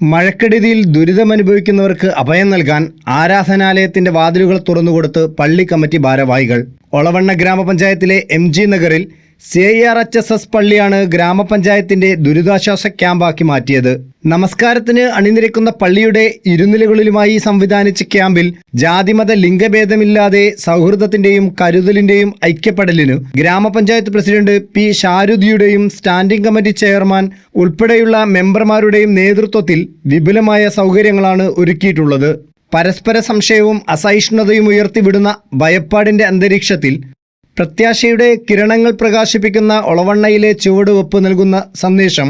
മഴക്കെടുതിയിൽ ദുരിതമനുഭവിക്കുന്നവർക്ക് അഭയം നൽകാൻ ആരാധനാലയത്തിന്റെ വാതിലുകൾ തുറന്നുകൊടുത്ത് പള്ളി കമ്മിറ്റി ഭാരവാഹികൾ. ഒളവണ്ണ ഗ്രാമപഞ്ചായത്തിലെ എം നഗറിൽ C R H S S പള്ളിയാണ് ഗ്രാമപഞ്ചായത്തിന്റെ ദുരിതാശ്വാസ ക്യാമ്പാക്കി മാറ്റിയത്. നമസ്കാരത്തിന് അണിനിരക്കുന്ന പള്ളിയുടെ ഇരുനിലകളിലുമായി സംവിധാനിച്ച ക്യാമ്പിൽ ജാതിമത ലിംഗഭേദമില്ലാതെ സൗഹൃദത്തിന്റെയും കരുതലിന്റെയും ഐക്യപ്പെടലിന് ഗ്രാമപഞ്ചായത്ത് പ്രസിഡന്റ് പി ഷാരുദിയുടെയും സ്റ്റാൻഡിംഗ് കമ്മിറ്റി ചെയർമാൻ ഉൾപ്പെടെയുള്ള മെമ്പർമാരുടെയും നേതൃത്വത്തിൽ വിപുലമായ സൗകര്യങ്ങളാണ് ഒരുക്കിയിട്ടുള്ളത്. പരസ്പര സംശയവും അസഹിഷ്ണുതയും ഉയർത്തിവിടുന്ന ഭയപ്പാടിന്റെ അന്തരീക്ഷത്തിൽ പ്രത്യാശയുടെ കിരണങ്ങൾ പ്രകാശിപ്പിക്കുന്ന ഒളവണ്ണയിലെ ചുവടുവെപ്പ് നൽകുന്ന സന്ദേശം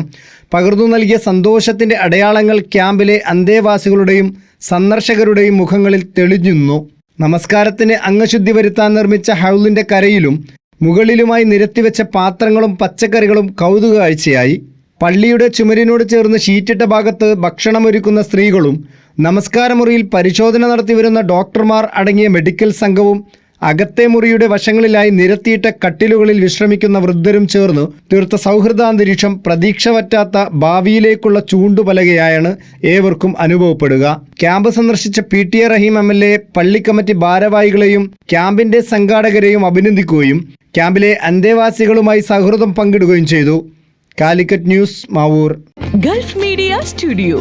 പകർന്നു നൽകിയ സന്തോഷത്തിന്റെ അടയാളങ്ങൾ ക്യാമ്പിലെ അന്തേവാസികളുടെയും സന്ദർശകരുടെയും മുഖങ്ങളിൽ തെളിഞ്ഞുന്നു. നമസ്കാരത്തിന് അംഗശുദ്ധി വരുത്താൻ നിർമ്മിച്ച ഹൗലിന്റെ കരയിലും മുകളിലുമായി നിരത്തിവെച്ച പാത്രങ്ങളും പച്ചക്കറികളും കൗതുക പള്ളിയുടെ ചുമരിനോട് ചേർന്ന് ഷീറ്റിട്ട ഭാഗത്ത് ഭക്ഷണമൊരുക്കുന്ന സ്ത്രീകളും നമസ്കാരമുറിയിൽ പരിശോധന നടത്തിവരുന്ന ഡോക്ടർമാർ അടങ്ങിയ മെഡിക്കൽ സംഘവും അകത്തെ മുറിയുടെ വശങ്ങളിലായി നിരത്തിയിട്ട കട്ടിലുകളിൽ വിശ്രമിക്കുന്ന വൃദ്ധരും ചേർന്ന് തീർത്ത സൗഹൃദാന്തരീക്ഷം പ്രതീക്ഷ പറ്റാത്ത ഭാവിയിലേക്കുള്ള ചൂണ്ടുപലകയായാണ് ഏവർക്കും അനുഭവപ്പെടുക. ക്യാമ്പ് സന്ദർശിച്ച P T A Rahim M L A പള്ളി കമ്മിറ്റി ഭാരവാഹികളെയും ക്യാമ്പിന്റെ സംഘാടകരെയും അഭിനന്ദിക്കുകയും ക്യാമ്പിലെ അന്തേവാസികളുമായി സൗഹൃദം പങ്കിടുകയും ചെയ്തു. Calicut news Mavoor. Gulf media studio.